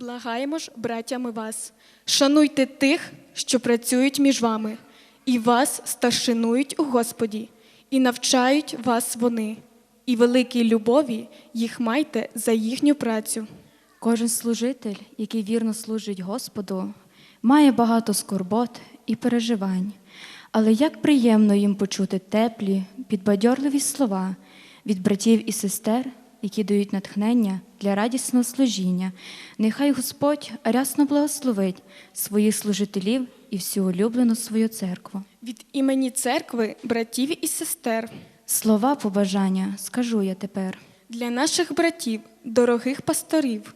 Благаємо ж, браттями вас, шануйте тих, що працюють між вами, і вас старшинують у Господі, і навчають вас вони, і великій любові їх майте за їхню працю. Кожен служитель, який вірно служить Господу, має багато скорбот і переживань. Але як приємно їм почути теплі, підбадьорливі слова від братів і сестер, які дають натхнення для радісного служіння. Нехай Господь рясно благословить своїх служителів і всю улюблену свою церкву. Від імені церкви, братів і сестер, Слова побажання скажу я тепер. для наших братів, дорогих пасторів,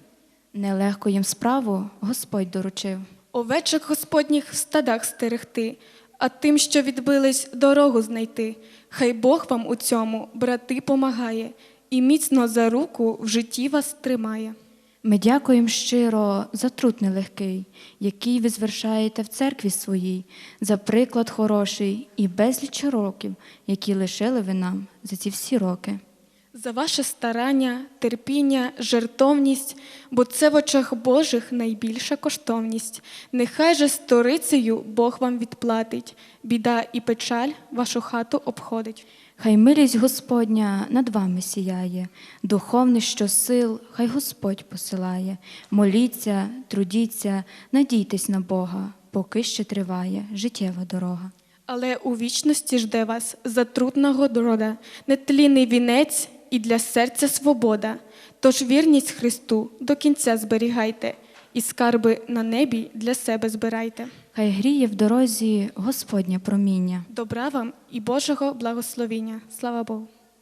Нелегко їм справу Господь доручив. овечок Господніх в стадах стерегти, а тим, що відбились, дорогу знайти. Хай Бог вам у цьому, брати, помагає, і міцно за руку в житті вас тримає. Ми дякуємо щиро за труд нелегкий, який ви звершаєте в церкві своїй, за приклад хороший і безліч років, які лишили ви нам за ці всі роки. За ваше старання, терпіння, жертовність, бо це в очах Божих найбільша коштовність. Нехай же сторицею Бог вам відплатить, біда і печаль вашу хату обходить. Хай милість Господня над вами сіяє, духовний щосил, хай Господь посилає. Моліться, трудіться, надійтесь на Бога, поки ще триває життєва дорога. Але у вічності жде вас затруд нагорода, нетлінний вінець і для серця свобода. Тож вірність Христу до кінця зберігайте, і скарби на небі для себе збирайте. Хай гріє в дорозі Господня проміння. Добра вам і Божого благословіння. Слава Богу!